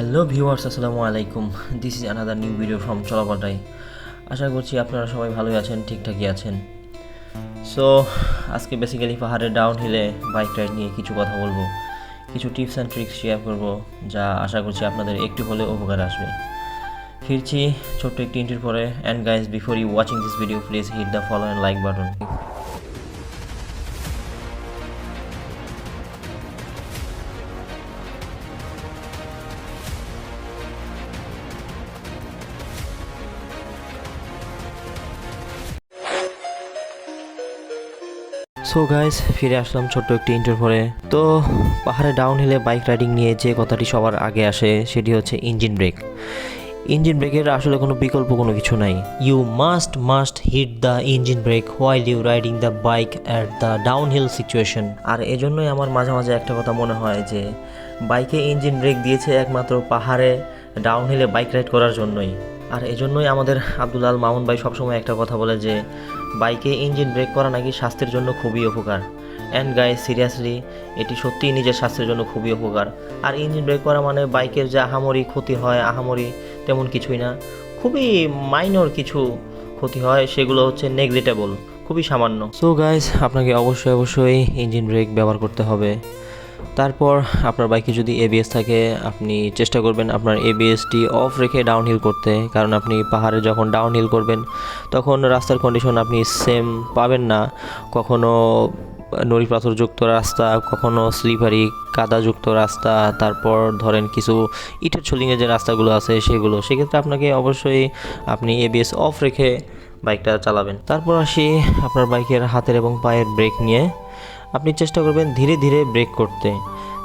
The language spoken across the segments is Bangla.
হ্যালো ভিউয়ার্স আসসালামু আলাইকুম। This is another new video from চলাপাটাই আশা করছি আপনারা সবাই ভালোই আছেন, ঠিকঠাকই আছেন। সো আজকে বেসিক্যালি পাহাড়ের ডাউন হিলে বাইক রাইড নিয়ে কিছু কথা বলব। কিছু টিপস অ্যান্ড ট্রিক্স শেয়ার করব, যা আশা করছি আপনাদের একটু হলে উপকার আসবে। ফিরছি ছোট্ট একটি ইন্টির পরে। And guys before you watching this video please hit the follow and like button so guys ফিরে আসলাম ছোট্ট একটি ইন্টার পরে তো, পাহাড়ে ডাউন হিলে বাইক রাইডিং নিয়ে যে কথাটি সবার আগে আসে, সেটি হচ্ছে ইঞ্জিন ব্রেক ইঞ্জিন ব্রেকের আসলে কোনো বিকল্প কোনো কিছু নাই। You must must hit the engine brake while you riding the bike at the down hill situation আর এজন্যই আমার মাঝে মাঝে একটা কথা মনে হয় যে বাইকে ইঞ্জিন ব্রেক দিয়েছে একমাত্র পাহাড়ে ডাউন হিলে বাইক রাইড করার জন্যই। আর এজন্যই আমাদের আব্দুল আল মামুন ভাই সবসময় একটা কথা বলে যে, বাইকে ইঞ্জিন ব্রেক করা নাকি স্বাস্থ্যের জন্য খুবই উপকার। অ্যান্ড গাই সিরিয়াসলি এটি সত্যিই নিজের স্বাস্থ্যের জন্য খুবই উপকার। আর ইঞ্জিন ব্রেক করা মানে বাইকের যে আহামরি ক্ষতি হয়, আহামরি তেমন কিছুই না। খুবই মাইনর কিছু ক্ষতি হয়, সেগুলো হচ্ছে নেগলিটেবল খুবই সামান্য। সো গাইস আপনাকে অবশ্যই অবশ্যই ইঞ্জিন ব্রেক ব্যবহার করতে হবে। তারপর আপনার বাইকে যদি এবিএস থাকে, আপনি চেষ্টা করবেন আপনার এবিএসটি অফ রেখে ডাউনহিল করতে। কারণ আপনি পাহাড়ে যখন ডাউনহিল করবেন, তখন রাস্তার কন্ডিশন আপনি সেম পাবেন না। কখনো নড়ি পাথরযুক্ত রাস্তা, কখনো স্লিপারি কাদাযুক্ত রাস্তা, তারপর ধরেন কিছু ইটের ছলিংয়ে যে রাস্তাগুলো আছে সেগুলো। সেক্ষেত্রে আপনাকে অবশ্যই আপনি এবিএস অফ রেখে বাইকটা চালাবেন। তারপর আসি আপনার বাইকের হাতের এবং পায়ের ব্রেক নিয়ে। আপনি চেষ্টা করবেন ধীরে ধীরে ব্রেক করতে।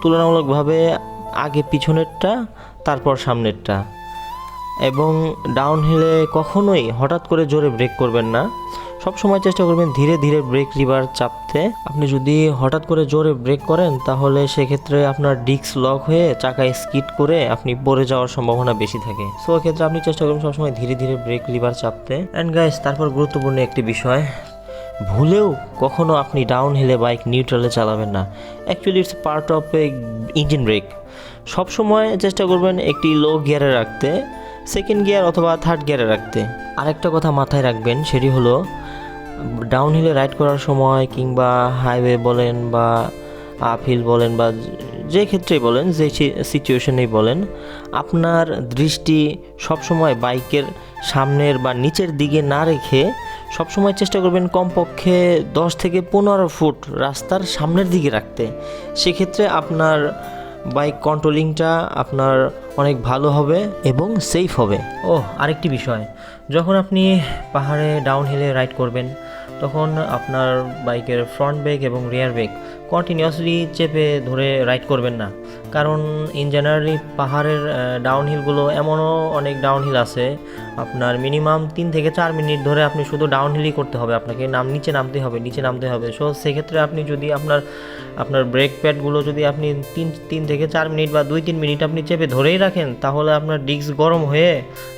তুলনামূলকভাবে আগে পিছনেরটা, তারপর সামনেরটা। এবং ডাউন হিলে কখনোই হঠাৎ করে জোরে ব্রেক করবেন না। সব সময় চেষ্টা করবেন ধীরে ধীরে ব্রেক লিভার চাপতে। আপনি যদি হঠাৎ করে জোরে ব্রেক করেন, তাহলে সেক্ষেত্রে আপনার ডিস্ক লক হয়ে চাকায় স্কিড করে আপনি পড়ে যাওয়ার সম্ভাবনা বেশি থাকে। সো এক্ষেত্রে আপনি চেষ্টা করবেন সবসময় ধীরে ধীরে ব্রেক লিভার চাপতে। অ্যান্ড গাইস তারপর গুরুত্বপূর্ণ একটি বিষয় ভুলেও কখনো আপনি ডাউন হিলে বাইক নিউট্রালে চালাবেন না। Actually it's part of a engine brake সবসময় চেষ্টা করবেন একটি লো গিয়ারে রাখতে সেকেন্ড গিয়ার অথবা থার্ড গিয়ারে রাখতে। আরেকটা কথা মাথায় রাখবেন, সেটি হলো ডাউন হিলে রাইড করার সময় কিংবা হাইওয়ে বলেন বা আপহিল বলেন বা যে ক্ষেত্রেই বলেন, যে সিচুয়েশনেই বলেন, আপনার দৃষ্টি সবসময় বাইকের সামনের বা নিচের দিকে না রেখে সবসময় চেষ্টা করবেন কমপক্ষে দশ থেকে পনেরো ফুট রাস্তার সামনের দিকে রাখতে। সেক্ষেত্রে আপনার বাইক কন্ট্রোলিংটা আপনার অনেক ভালো হবে এবং সেফ হবে। ও আরেকটি বিষয়। যখন আপনি পাহাড়ে ডাউন হিলে রাইড করবেন, তখন আপনার বাইকের ফ্রন্ট ব্রেক এবং রিয়ার ব্রেক কন্টিনিউয়াসলি চেপে ধরে রাইড করবেন না। কারণ ইন জেনারেলি পাহাড়ের ডাউন হিলগুলো এমনও অনেক ডাউন হিল আছে। আপনার মিনিমাম তিন থেকে চার মিনিট ধরে আপনি শুধু ডাউন হিলই করতে হবে আপনাকে, নাম, নিচে নামতে হবে, নিচে নামতে হবে। সো সেক্ষেত্রে আপনি যদি আপনার আপনার ব্রেক প্যাডগুলো যদি আপনি তিন তিন থেকে চার মিনিট বা দুই, তিন মিনিট আপনি চেপে ধরেই রাখেন, তাহলে আপনার ডিস্ক গরম হয়ে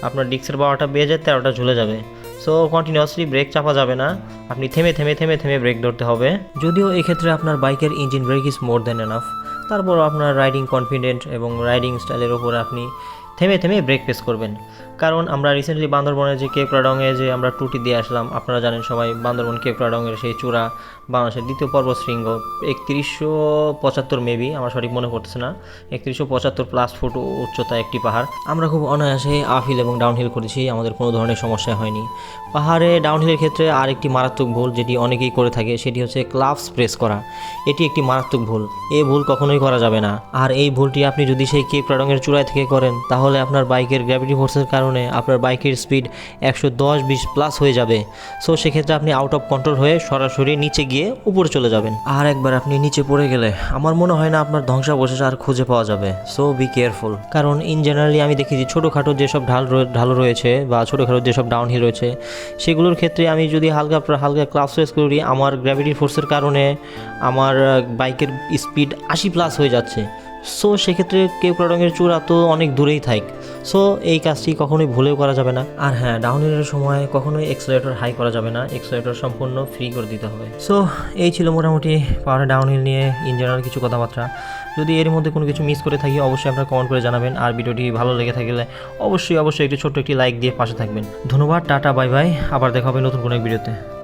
আপনার ডিস্কের বারোটা বেজে তেরোটা ঝুলে যাবে। সো কন্টিনিউয়াসলি ব্রেক চাপা যাবে না। আপনি থেমে থেমে থেমে থেমে ব্রেক ধরতে হবে। যদিও এক্ষেত্রে আপনার বাইকের engine brake is more than enough তারপর আপনার রাইডিং কনফিডেন্ট এবং রাইডিং স্টাইলের ওপর আপনি থেমে থেমে ব্রেক প্রেস করবেন। কারণ আমরা রিসেন্টলি বান্দরবনের যে কেপরাডংয়ে যে আমরা টুটি দিয়ে আসলাম, আপনারা জানেন সবাই বান্দরবন কেপরাডংয়ের সেই চূড়া বাংলাদেশের দ্বিতীয় পর্বত শৃঙ্গ। একত্রিশশো পঁচাত্তর মেবি আমার সঠিক মনে পড়তেছে না। একত্রিশশো পঁচাত্তর প্লাস ফুট উচ্চতা একটি পাহাড়। আমরা খুব অনায়াসে আপহিল এবং ডাউনহিল করেছি, আমাদের কোনো ধরনের সমস্যা হয়নি। পাহাড়ে ডাউনহিলের ক্ষেত্রে আরেকটি মারাত্মক ভুল যেটি অনেকেই করে থাকে, সেটি হচ্ছে ক্লাভস প্রেস করা। এটি একটি মারাত্মক ভুল। এই ভুল কখনোই করা যাবে না। আর এই ভুলটি আপনি যদি সেই কেপ রাডংয়ের চূড়ায় থেকে করেন, তাহলে আপনার বাইকের গ্র্যাভিটি ফোর্সের কারণে আপনার বাইকের স্পিড একশো দশ বিশ প্লাস হয়ে যাবে। সো সেক্ষেত্রে আপনি আউট অফ কন্ট্রোল হয়ে সরাসরি নিচে গিয়ে উপরে চলে যাবেন। আর একবার আপনি নিচে পড়ে গেলে আমার মনে হয় না আপনার ধ্বংসাবশেষ আর খুঁজে পাওয়া যাবে। সো বি কেয়ারফুল কারণ ইন জেনারেলি আমি দেখেছি ছোটোখাটো যেসব ঢাল ঢাল রয়েছে বা ছোটোখাটো যেসব ডাউনহিল রয়েছে সেগুলোর ক্ষেত্রে আমি যদি হালকা হালকা ক্লাস রেস করি আমার গ্র্যাভিটি ফোর্সের কারণে আমার বাইকের স্পিড আশি প্লাস হয়ে যাচ্ছে। সো সেক্ষেত্রে কেওক্রা রঙের চূড়া তো অনেক দূরেই থাক। সো এই কাজটি কখনোই ভুলেও করা যাবে না। আর হ্যাঁ ডাউনহিলের সময় কখনোই এক্সেলেটর হাই করা যাবে না। এক্সেলেটর সম্পূর্ণ ফ্রি করে দিতে হবে। সো এই ছিল মোটামুটি পাহাড়ে ডাউনহিল নিয়ে ইন জেনারেল কিছু কথাবার্তা। যদি এর মধ্যে কোনো কিছু মিস করে থাকি, অবশ্যই আপনারা কমেন্ট করে জানাবেন। আর ভিডিওটি ভালো লেগে থাকলে অবশ্যই অবশ্যই একটি ছোট্ট একটি লাইক দিয়ে পাশে থাকবেন। ধন্যবাদ, টাটা বাই বাই আবার দেখা হবে নতুন কোনো এক ভিডিওতে